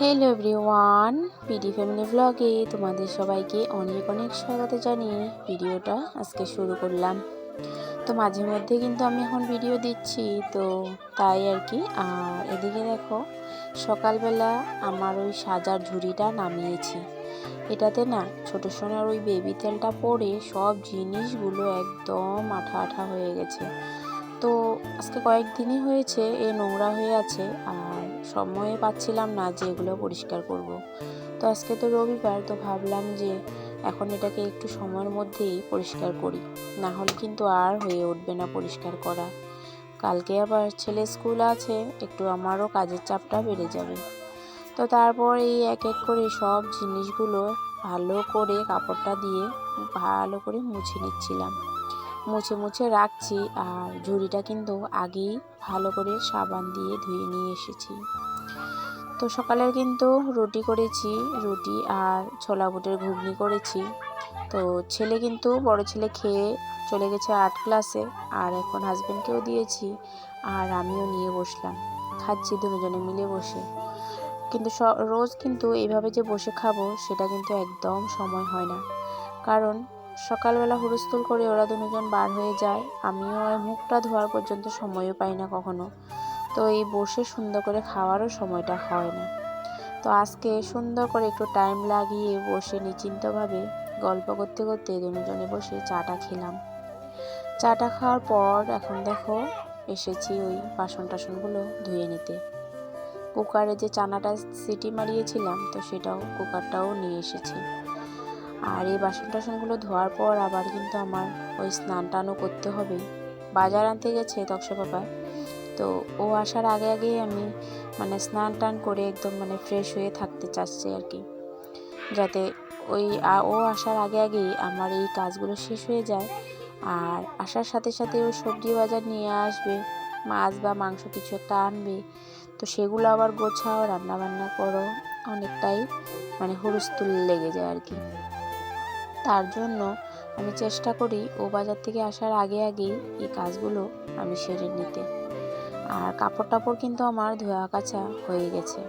Hello everyone PD family ব্লগে তোমাদের সবাইকে অনেক অনেক স্বাগত জানিয়ে ভিডিওটা আজকে শুরু করলাম। তো মাঝে মধ্যে কিন্তু আমি এখন ভিডিও দিচ্ছি, তো তাই আর কি। আর এদিকে দেখো, সকালবেলা আমার ওই সাজার ঝুড়িটা নামিয়েছি। এটাতে না ছোটো সোনার ওই বেবি তেলটা পরে সব জিনিসগুলো একদম আঠা আঠা হয়ে গেছে। তো আজকে কয়েকদিনই হয়েছে, এ নোংরা হয়ে আছে, আর সময়ে পাচ্ছিলাম না যে এগুলো পরিষ্কার করব। তো আজকে তো রবিবার, তো ভাবলাম যে এখন এটাকে একটু সময়ের মধ্যেই পরিষ্কার করি। না হলে কিন্তু আর হয়ে উঠবে না পরিষ্কার করা। কালকে আবার ছেলে স্কুল আছে, একটু আমারও কাজের চাপটা বেড়ে যাবে। তো তারপর এই এক এক করে সব জিনিসগুলো ভালো করে কাপড়টা দিয়ে ভালো করে মুছে নিচ্ছিলাম। মুছে মুছে রাখছি আর ঝুড়িটা কিন্তু আগেই ভালো করে সাবান দিয়ে ধুয়ে নিয়ে এসেছি। তো সকালের কিন্তু রুটি করেছি, রুটি আর ছোলা বুটের ঘুগনি করেছি। তো ছেলে কিন্তু বড় ছেলে খেয়ে চলে গেছে আর্ট ক্লাসে আর এখন হাজব্যান্ডকেও দিয়েছি আর আমিও নিয়ে বসলাম। খাচ্ছি দুজনে মিলে বসে। কিন্তু রোজ কিন্তু এইভাবে যে বসে খাব সেটা কিন্তু একদম সময় হয় না। কারণ সকালবেলা হুড়স্থুল করে ওরা দুজন বার হয়ে যায়। আমিও মুখটা ধোয়ার পর্যন্ত সময়ও পাই না কখনো। তো এই বসে সুন্দর করে খাওয়ারও সময়টা হয় না। তো আজকে সুন্দর করে একটু টাইম লাগিয়ে বসে নিশ্চিন্তভাবে গল্প করতে করতে দুজনে বসে চাটা খেলাম। চাটা খাওয়ার পর এখন দেখো এসেছি ওই বাসন টাসনগুলো ধুয়ে নিতে। কুকারে যে চানাটা সিটি মারিয়েছিলাম, তো সেটাও, কুকারটাও নিয়ে এসেছি। আর এই বাসন টাসনগুলো ধোয়ার পর আবার কিন্তু আমার ওই স্নান টানও করতে হবে। বাজার আনতে গেছে তক্ষ বাবা। তো ও আসার আগে আগেই আমি মানে স্নান টান করে একদম মানে ফ্রেশ হয়ে থাকতে চাচ্ছি আর কি। যাতে ওই ও আসার আগে আগেই আমার এই কাজগুলো শেষ হয়ে যায়। আর আসার সাথে সাথে ও সবজি বাজার নিয়ে আসবে, মাছ বা মাংস কিছু একটা আনবে। তো সেগুলো আবার গোছাও রান্না বান্না করো, অনেকটাই মানে হুলস্থুল লেগে যায় আর কি। তার জন্য আমি চেষ্টা করি ও বাজার থেকে আসার আগে আগেই এই কাজগুলো আমি সেরে নিতে। আর কাপড় টাপড় কিন্তু আমার ধোয়া কাছা হয়ে গেছে।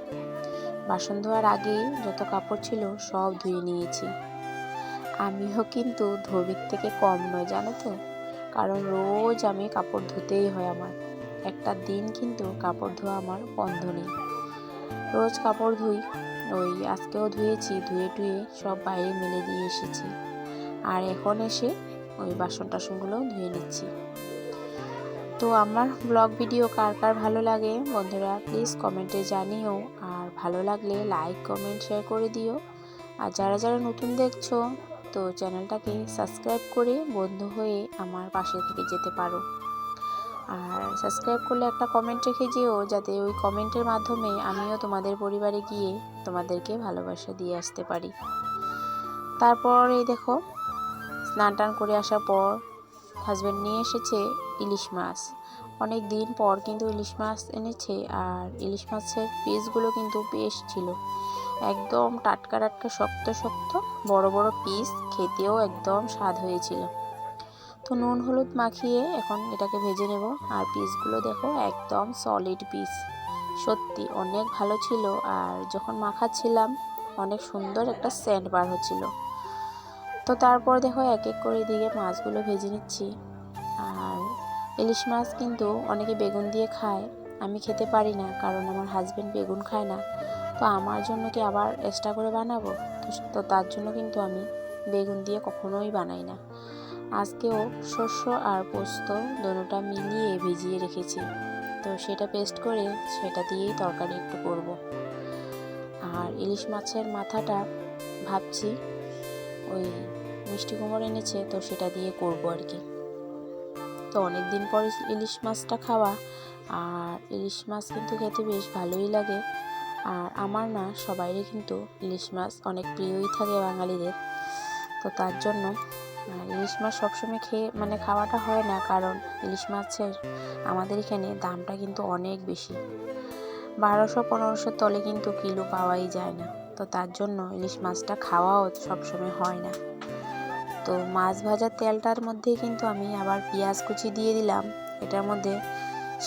বাসন ধোয়ার আগেই যত কাপড় ছিল সব ধুয়ে নিয়েছি। আমিও কিন্তু ধোবির থেকে কম নয় জানো তো? কারণ রোজ আমি কাপড় ধুতেই হয় আমার। একটা দিন কিন্তু কাপড় ধোয়া আমার বন্ধ নেই। রোজ কাপড় ধুই ওই আজকেও ধুয়েছি, ধুয়ে টুয়ে সব বাইরে মেলে দিয়ে এসেছি। আর এখন এসে ওই বাসন টাসনগুলো ধুয়ে নিচ্ছি। তো আমার ব্লগ ভিডিও কার কার ভালো লাগে বন্ধুরা প্লিজ কমেন্টে জানিও। আর ভালো লাগলে লাইক কমেন্ট শেয়ার করে দিও। আর যারা যারা নতুন দেখছ, তো চ্যানেলটাকে সাবস্ক্রাইব করে বন্ধু হয়ে আমার পাশে থেকে যেতে পারো। আর সাবস্ক্রাইব করলে একটা কমেন্ট রেখে যেও, যাতে ওই কমেন্টের মাধ্যমে আমিও তোমাদের পরিবারে গিয়ে তোমাদেরকে ভালোবাসা দিয়ে আসতে পারি। তারপর এই দেখো, স্নান টান করে আসার পর হাজব্যান্ড নিয়ে এসেছে ইলিশ মাছ। অনেক দিন পর কিন্তু ইলিশ মাছ এনেছে আর ইলিশ মাছের পিসগুলো কিন্তু বেশ ছিল। একদম টাটকা টাটকা, শক্ত শক্ত, বড় বড় পিস খেতেও একদম স্বাদ হয়েছিল। তো নুন হলুদ মাখিয়ে এখন এটাকে ভেজে নেব। আর পিসগুলো দেখো, একদম সলিড পিস সত্যি অনেক ভালো ছিল। আর যখন মাখাচ্ছিলাম, অনেক সুন্দর একটা সেন্ট বার হচ্ছিল। তো তারপর দেখো, এক এক করে দিয়ে মাছগুলো ভেজে নিচ্ছি। আর ইলিশ মাছ কিন্তু অনেকে বেগুন দিয়ে খায়। আমি খেতে পারি না, কারণ আমার হাজব্যান্ড বেগুন খায় না। তো আমার জন্য কি আবার এক্সট্রা করে বানাবো? তো তার জন্য কিন্তু আমি বেগুন দিয়ে কখনোই বানাই না। আজকেও শস্য আর পোস্ত দোনোটা মিলিয়ে ভিজিয়ে রেখেছি। তো সেটা পেস্ট করে সেটা দিয়েই তরকারি একটু করব। আর ইলিশ মাছের মাথাটা ভাবছি ওই মিষ্টি কুমড় এনেছে তো সেটা দিয়ে করব আর কি। তো অনেক দিন পর ইলিশ মাছটা খাওয়া আর ইলিশ মাছ কিন্তু খেতে বেশ ভালোই লাগে। আর আমার না সবাইরই কিন্তু ইলিশ মাছ অনেক প্রিয়ই থাকে বাঙালিদের। তো তার জন্য ইলিশ মাছ সবসময় খেয়ে মানে খাওয়াটা হয় না, কারণ ইলিশ মাছের আমাদের এখানে দামটা কিন্তু অনেক বেশি। বারোশো পনেরোশো তলে কিন্তু কিলো পাওয়াই যায় না। তো তার জন্য ইলিশ মাছটা খাওয়াও সবসময় হয় না। তো মাছ ভাজার তেলটার মধ্যেই কিন্তু আমি আবার পেঁয়াজ কুচি দিয়ে দিলাম। এটার মধ্যে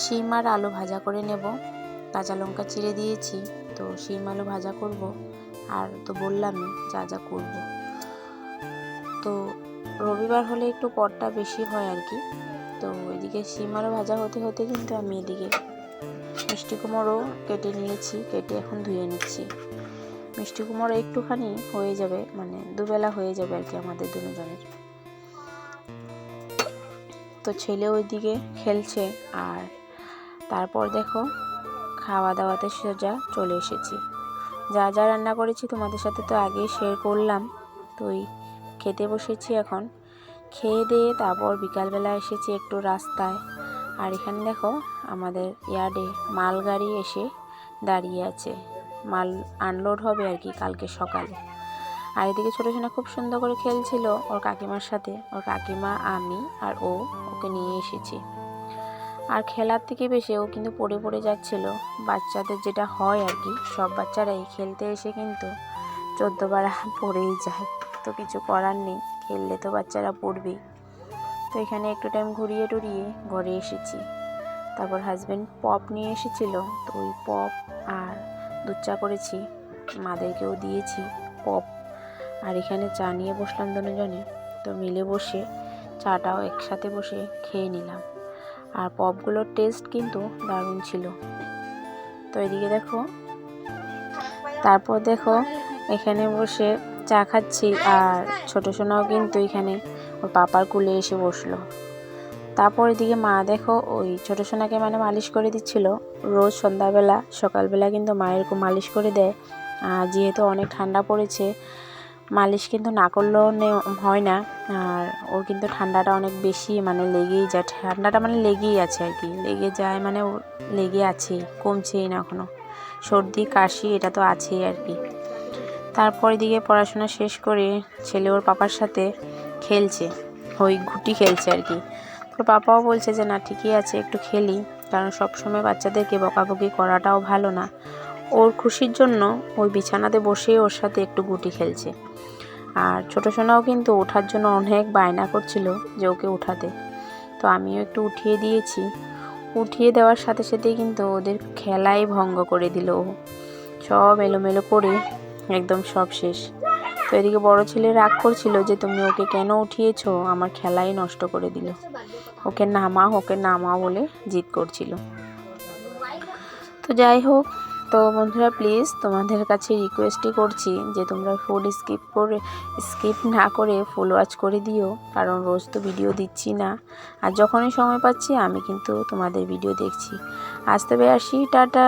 শিম আর আলু ভাজা করে নেব। কাঁচা লঙ্কা চিড়ে দিয়েছি, তো শিম আলু ভাজা করব। আর তো বললামই যা যা করব। তো রবিবার হলে একটু পটটা বেশি হয় আর কি। তো এদিকে শিম আলু ভাজা হতে হতে কিন্তু আমি এদিকে মিষ্টি কুমড়ো কেটে নিয়েছি, কেটে এখন ধুয়ে নিচ্ছি। মিষ্টি কুমড়ো একটুখানি হয়ে যাবে মানে দুবেলা হয়ে যাবে আর কি আমাদের দুজনের। তো ছেলে ওইদিকে খেলছে আর তারপর দেখো খাওয়া দাওয়াতে সোজা চলে এসেছি। যা যা রান্না করেছি তোমাদের সাথে তো আগেই শেয়ার করলাম। তো ওই খেতে বসেছি এখন। খেয়ে দিয়ে তারপর বিকালবেলা এসেছি একটু রাস্তায়। আর এখানে দেখো আমাদের ইয়ার্ডে মালগাড়ি এসে দাঁড়িয়ে আছে। মাল আনলোড হবে আর কি কালকে সকালে। আর এদিকে ছোটো সোনা খুব সুন্দর করে খেলছিল ওর কাকিমার সাথে। ওর কাকিমা, আমি আর ও ওকে নিয়ে এসেছি। আর খেলার থেকে বেশি ও কিন্তু পড়ে পড়ে যাচ্ছিল। বাচ্চাদের যেটা হয় আর কি, সব বাচ্চারাই খেলতে এসে কিন্তু চোদ্দোবার পড়েই যায়। তো কিছু করার নেই, খেললে তো বাচ্চারা পড়বেই। তো এখানে একটু টাইম ঘুরিয়ে টুরিয়ে ঘরে এসেছি। তারপর হাজব্যান্ড পপ নিয়ে এসেছিল, তো ওই পপ আর দুধ চা করেছি, মাদেরকেও দিয়েছি পপ আর এখানে চা নিয়ে বসলাম দুজনে, তো মিলে বসে চাটাও একসাথে বসে খেয়ে নিলাম। আর পপগুলোর টেস্ট কিন্তু দারুণ ছিল। তো এদিকে দেখো, তারপর দেখো, এখানে বসে চা খাচ্ছি আর ছোটো সোনাও কিন্তু এখানে ওর পাপার কুলে এসে বসল। তারপর এদিকে মা দেখো, ওই ছোটো সোনাকে মানে মালিশ করে দিচ্ছিল। রোজ সন্ধ্যাবেলা, সকালবেলা কিন্তু মায়ের মালিশ করে দেয়। আর যেহেতু অনেক ঠান্ডা পড়েছে, মালিশ কিন্তু না করলেও হয় না। আর ওর কিন্তু ঠান্ডাটা অনেক বেশি মানে লেগেই যায়। ঠান্ডাটা মানে লেগেই আছে আর কি। লেগে যায় মানে ও লেগে আছে কমছেই না এখনও সর্দি, কাশি, এটা তো আছেই আর কি। তারপর দিকে পড়াশোনা শেষ করে ছেলে ওর পাপার সাথে খেলছে, ওই ঘুটি খেলছে আর কি। তোর পাপাও বলছে যে, না, ঠিকই আছে, একটু খেলি, কারণ সবসময় বাচ্চাদেরকে বকাবকি করাটাও ভালো না। ওর খুশির জন্য ওই বিছানাতে বসে ওর সাথে একটু গুটি খেলছে। আর ছোটো সোনাও কিন্তু ওঠার জন্য অনেক বায়না করছিল যে, ওকে উঠাতে। তো আমিও একটু উঠিয়ে দিয়েছি। উঠিয়ে দেওয়ার সাথে সাথেই কিন্তু ওদের খেলাই ভঙ্গ করে দিল ও। সব এলোমেলো করে একদম সব শেষ। তো এদিকে বড় ছেলে রাগ করছিল যে, তুমি ওকে কেন উঠিয়েছো? আমার খেলাই নষ্ট করে দিল। ওকে নামা ওকে নামা বলে জিদ করছিল। তো যাই হোক, তো বন্ধুরা প্লিজ তোমাদের কাছে রিকোয়েস্টই করছি যে, তোমরা ফুল স্কিপ করে স্কিপ না করে ফুল ওয়াচ করে দিও, কারণ রোজ তো ভিডিও দিচ্ছি না। আর যখনই সময় পাচ্ছি, আমি কিন্তু তোমাদের ভিডিও দেখছি। আসতে আসি, টাটা।